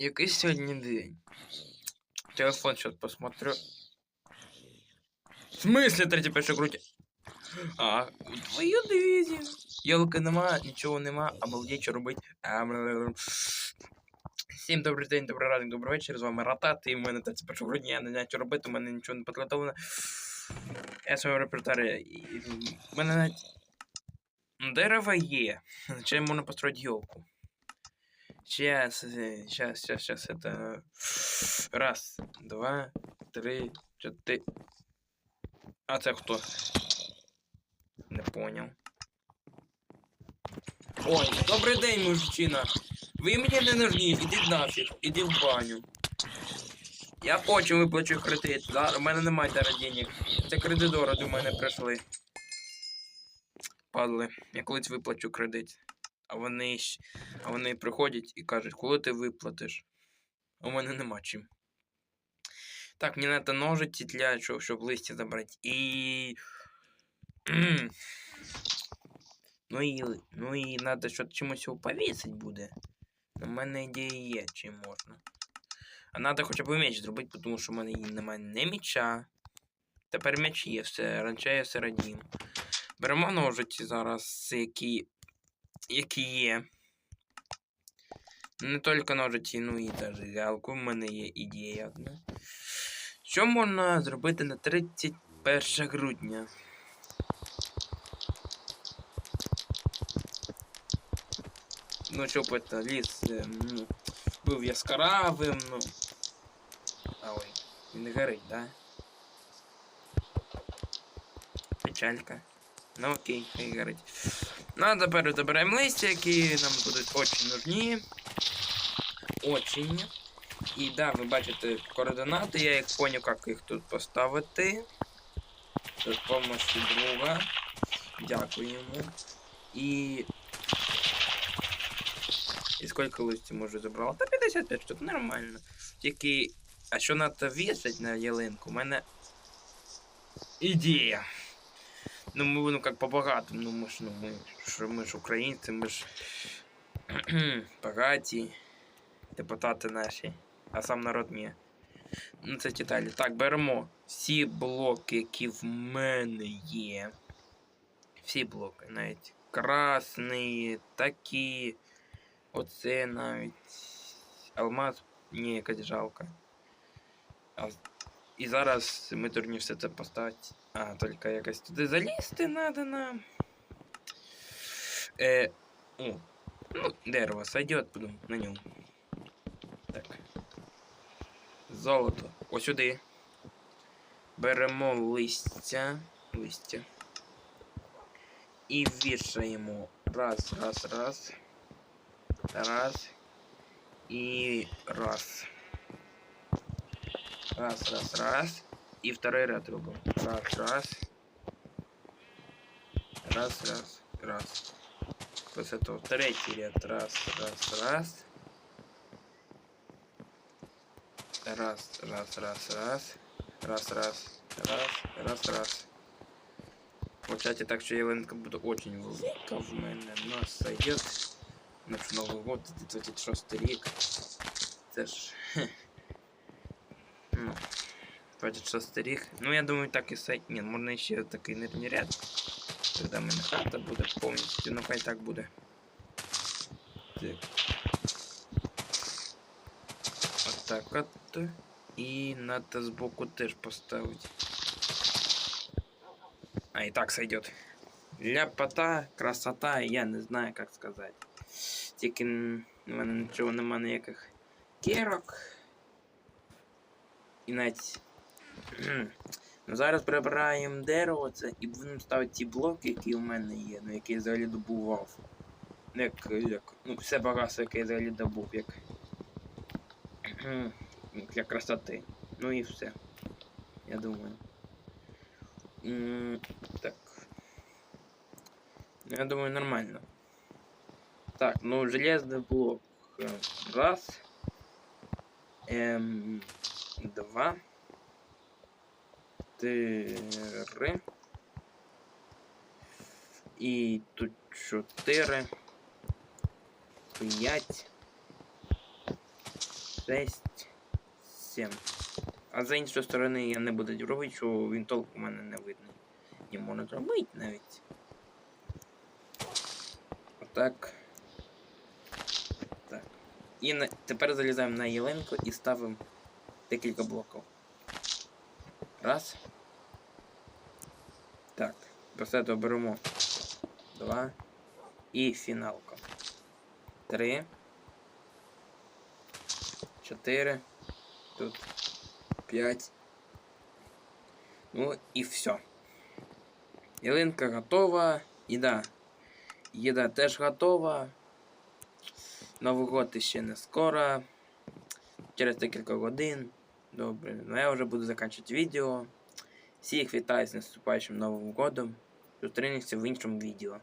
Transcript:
Який сьогодні день? Телефон сейчас посмотрю. В смысле 31 грудня? А, твою дивізію. Йолки нема, нічого нема, обалдеть, що робить. Ам, Всім добрий день, добрий ранок, добрий вечір. З вами Ратат, і в мене 31 грудня, я не знаю, що робити, у мене нічого не підготовлено. Я свого репертуарі. В мене навіть дерево є. Чи можна построить елку? Сейчас, сейчас, сейчас, сейчас, это... Раз, два, три, чотири. А це хто? Не понял. Ой, добрий день, мужчина. Ви мені не нужні, ідіть нафіг, ідіть в баню. Я потім виплачу кредит. Зараз у мене немає денег. Це кредитори до мене прийшли. Падли, я колись виплачу кредит. А вони, а вони приходять і кажуть, коли ти виплатиш? У мене нема чим. Так, мені треба ножиці для чого, щоб листя забрати. І. Ну і. Ну і треба що чимось його повісити буде. У мене ідеї є, чим можна. А треба хоча б меч зробити, тому що в мене немає не меча. Тепер меч є, все, раніше я все радім. Беремо ножиці зараз, які. Які є. Не тільки ножиці, ну і навіть галку. У мене є ідея одна. Що можна зробити на 31 грудня? Ну, щоб это ліс е, ну, був яскравим, ну. А ой, він горить, да? Печалька. Ну окей, хай горить. Ну, а тепер забираємо листя, які нам будуть очень нужні. Очень. І да, ви бачите координати, я їх поняв, як їх тут поставити. З допомогою друга. Дякуємо. І. І скільки листів може забрала? Та 55 штук, нормально. Тільки. А що треба вішати на ялинку? У мене. Ідея Ну, мы, ну, как по-богатому, ну, мы ж, ну, мы, ж, мы ж українці, ми ж багаті, депутати наші, а сам народ ні. Ну, це деталі. Так, беремо всі блоки, які в мене є. Всі блоки, навіть красний, такі. Оце навіть. Алмаз, ні, якась жалка. А, і зараз ми турні все це поставити. А, только якось туди залізти надо нам. Е, о, ну, дерево сойдет, потом на ньому. Так. Золото. Ось сюди. Беремо листя. Листя. І вішаємо. Раз, раз, раз. Раз. І раз. Раз, раз, раз. И второй ряд рубим. Раз, раз. Раз, раз, раз. После этого третий ряд. Раз, раз, раз. Раз, раз, раз, раз. Раз, раз, раз, раз, раз. Получайте так, що ялинка буде очень велика в мене. Нас. Наш Новий год, 26 рік. Це ж... хе. Ну. 26 рік. Ну, я думаю, так і сайт. Ні, можна ще такий нижній ряд. Когда в мене хата буде повністю, ну хай так буде. Так. От так от. І надо збоку теж поставити. А, і так сойдет. Ляпота, красота, я не знаю, як сказати. Тільки н- в мене нічого нема ніяких кірок. І навіть Кхм. Ну, зараз прибираємо дерево це і будемо ставити ті блоки, які у мене є, ну які я взагалі добував. Ну, як, як, ну, все багатство, яке я взагалі добув, як. кхм, Для красоти. Ну і все. Я думаю. М, так. Ну, Я думаю, нормально. Так, ну железный блок. Э, Раз. Эм, два. чотири. І тут чотири. П'ять. шесть, сім. А з іншої сторони я не буду робити, що він толку у мене не видно. Не можна зробити навіть. Отак. Так. І на... тепер залізаємо на ялинку і ставимо декілька блоків. Раз. Так. Того беремо. Два. І фіналка. Три. Чотири. Тут. П'ять. Ну і все. Ялинка готова. Їда. Їда теж готова. Новий год ще не скоро. Через декілька годин. Добре. Ну я вже буду закінчувати відео. Всіх вітаю з наступаючим Новим годом. Зустрінемося в іншому відео.